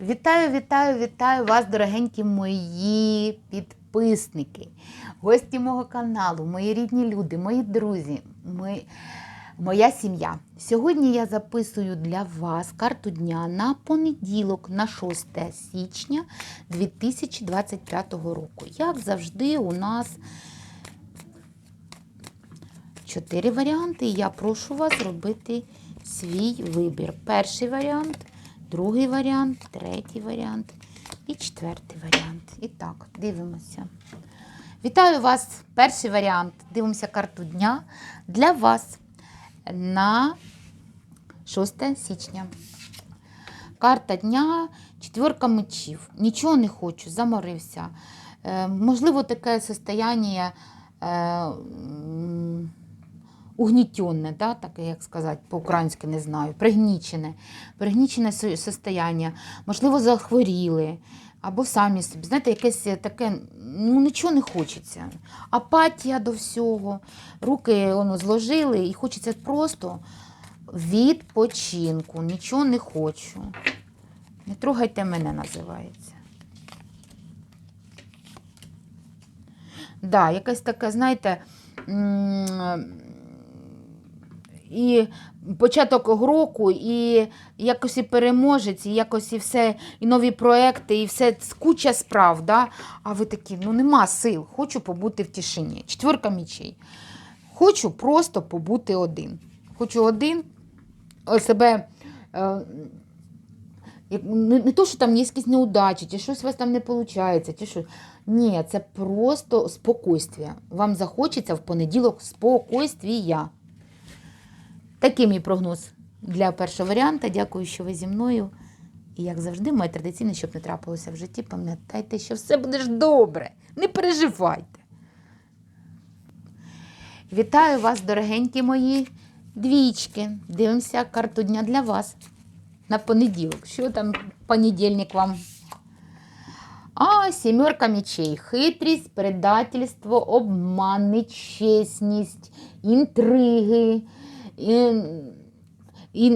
Вітаю, вітаю, вітаю вас, дорогенькі мої підписники, гості мого каналу, мої рідні люди, мої друзі, ми, моя сім'я. Сьогодні я записую для вас карту дня на понеділок, на 6 січня 2025 року. Як завжди, у нас чотири варіанти, я прошу вас зробити свій вибір. Перший варіант, другий варіант, третій варіант і четвертий варіант. І так, дивимося. Вітаю вас! Перший варіант. Дивимося карту дня для вас на 6 січня. Карта дня, четверка мечів. Нічого не хочу, заморився. Е, можливо, таке состояние е, угнітенне, да, таке, як сказати, по-українськи не знаю, пригнічене, пригнічене со- состояние, можливо, захворіли, або самі собі. Знаєте, якесь таке, ну нічого не хочеться. Апатія до всього, руки воно зложили, і хочеться просто відпочинку. Нічого не хочу. Не трогайте мене, називається. Да, якась така, знаєте, і початок року, і якось і переможець, і якось і все, і нові проекти, і все куча справ. Да? А ви такі, ну нема сил, хочу побути в тишині. Четверка мічей. Хочу просто побути один. Хочу один себе. Е, не, не то, що там є якісь неудачі, чи щось у вас там не виходить, чи що. Ні, це просто спокійствие. Вам захочеться в понеділок спокійствія. Такий мій прогноз для першого варіанта. Дякую, що ви зі мною. І як завжди, моє традиційне, щоб не трапилося в житті, пам'ятайте, що все буде ж добре. Не переживайте. Вітаю вас, дорогенькі мої двічки. Дивимося карту дня для вас на понеділок. Що там понедільник вам? А, сімерка мечей. Хитрість, предательство, обман, нечесність, інтриги, і, і,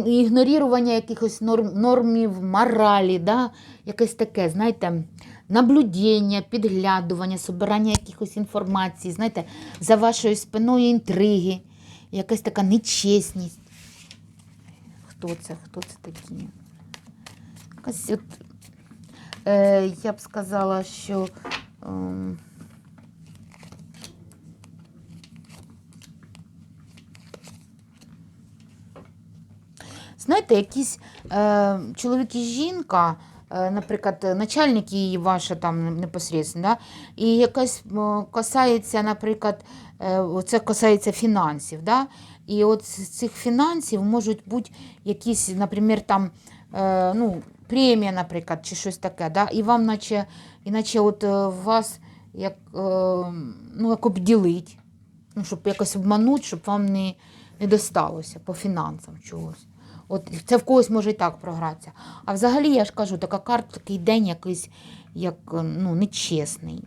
якихось норм, нормів моралі, да? якесь таке, знаєте, наблюдення, підглядування, собирання якихось інформації, знаєте, за вашою спиною інтриги, якась така нечесність. Хто це? Хто це такі? Якась от, е, я б сказала, що. ем, Знаєте, якісь е, чоловік і жінка, е, наприклад, начальник її ваша там непосередньо, да? і якась касається, наприклад, е, це касається фінансів. Да? І от з цих фінансів можуть бути якісь, наприклад, там, е, ну, премія, наприклад, чи щось таке. Да? І вам, наче, іначе от вас як, ну, як обділить, ну, щоб якось обманути, щоб вам не, не досталося по фінансам чогось. От це в когось може і так програтися. А взагалі, я ж кажу, така карта, такий день якийсь як е, ну, нечесний.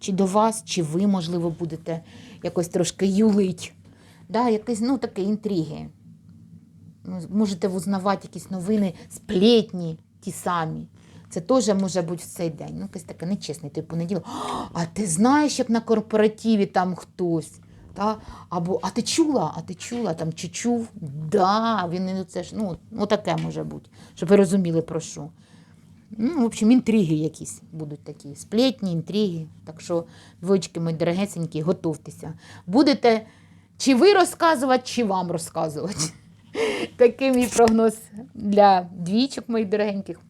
Чи до вас, чи ви, можливо, будете якось трошки юлить. Да, якісь, ну, такі інтриги. Ну, Можете узнавати якісь новини, сплетні ті самі. Це теж може бути в цей день. Ну, якийсь такий нечесний той понеділок. А ти знаєш, як на корпоративі там хтось? Та? Або, а ти чула, а ти чула там чи чув? Да, він не це ж, ну, ну таке може бути, щоб ви розуміли про що. Ну, в общем, інтриги якісь будуть такі, сплетні, інтриги. Так що, двоєчки мої дорогесенькі, готуйтеся. Будете чи ви розказувати, чи вам розказувати. Такий мій прогноз для двічок моїх дорогеньких.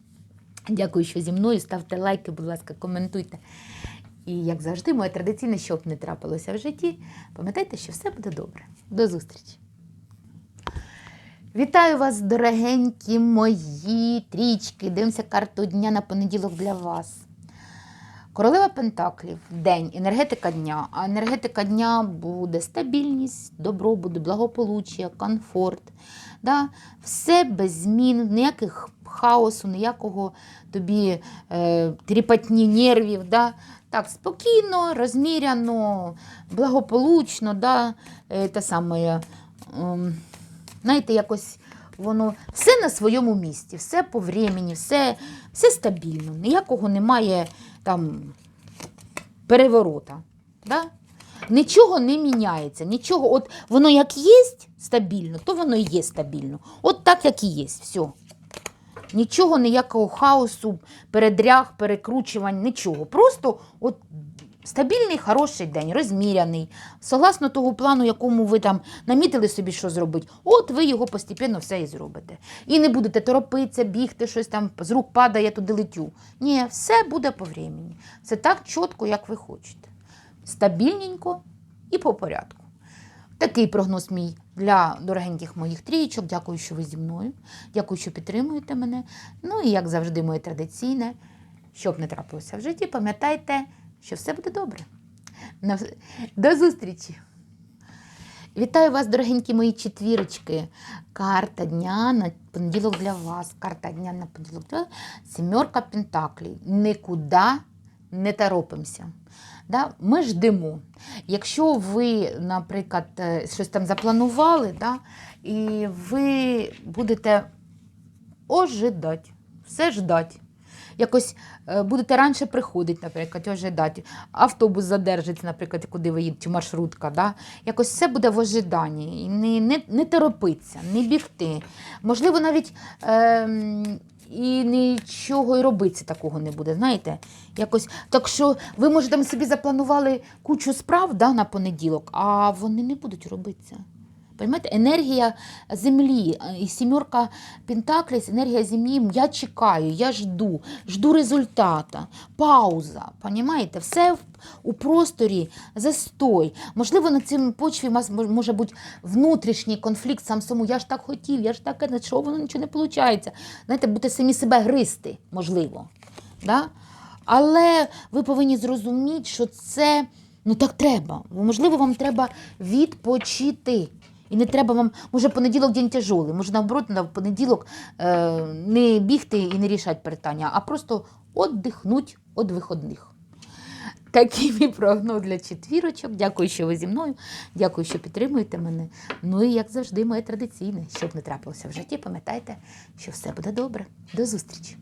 Дякую, що зі мною. Ставте лайки, будь ласка, коментуйте. І, як завжди, моє традиційне, щоб не трапилося в житті, пам'ятайте, що все буде добре. До зустрічі! Вітаю вас, дорогенькі мої трічки. Дивимося карту дня на понеділок для вас. Королева Пентаклів, день, енергетика дня. А енергетика дня буде стабільність, добробут, благополуччя, комфорт. Да? Все без змін, ніяких хаосу, ніякого тобі е, тріпотні нервів. Да? Так, спокійно, розміряно, благополучно, да? е, те саме, ем, знаєте, якось воно все на своєму місці, все по времені, все, все стабільно. Ніякого немає там переворота. Да? Нічого не міняється, нічого. От воно як є стабільно, то воно і є стабільно. От так, як і є. Все. Нічого, ніякого хаосу, передряг, перекручувань, нічого. Просто от стабільний, хороший день, розміряний, согласно того плану, якому ви там намітили собі, що зробити, от ви його постійно все і зробите. І не будете торопитися, бігти, щось там з рук падає, я туди летю. Ні, все буде по времени. Це так чітко, як ви хочете. Стабільненько і по порядку. Такий прогноз мій для дорогеньких моїх трієчок. Дякую, що ви зі мною. Дякую, що підтримуєте мене. Ну і як завжди, моє традиційне, щоб не трапилося в житті, пам'ятайте, що все буде добре. До зустрічі! Вітаю вас, дорогенькі мої четвірочки. Карта дня на понеділок для вас. Карта дня на понеділок для вас. Сімерка Пентаклей. Нікуди не торопимося. Да? Ми ждемо. Якщо ви, наприклад, е, щось там запланували, да? і ви будете ожидати, все ждати. Якось е, будете раніше приходити, наприклад, ожидати. Автобус задержиться, наприклад, куди ви їдете, маршрутка. Да? Якось все буде в ожиданні. Не, не, не торопитися, не бігти. Можливо, навіть ем, і нічого і робити такого не буде. Знаєте? Якось, так що ви, може, там собі запланували кучу справ да, на понеділок, а вони не будуть робитися. Понимаєте, енергія землі і сімерка Пентаклів, енергія землі. Я чекаю, я жду, жду результата, пауза. Понимаєте? Все у просторі, застой. Можливо, на цьому почві у вас може бути внутрішній конфлікт сам самому. Я ж так хотів, я ж так, що воно нічого не виходить. Знаєте, будете самі себе гризти, можливо. Да? Але ви повинні зрозуміти, що це ну так треба. Можливо, вам треба відпочити. І не треба вам, може, понеділок день тяжолий, може, наоборот, на понеділок е, не бігти і не рішати питання, а просто віддихнути від виходних. Такий мій прогноз для четвірочок. Дякую, що ви зі мною. Дякую, що підтримуєте мене. Ну і як завжди, моє традиційне, щоб не трапилося в житті, пам'ятайте, що все буде добре. До зустрічі!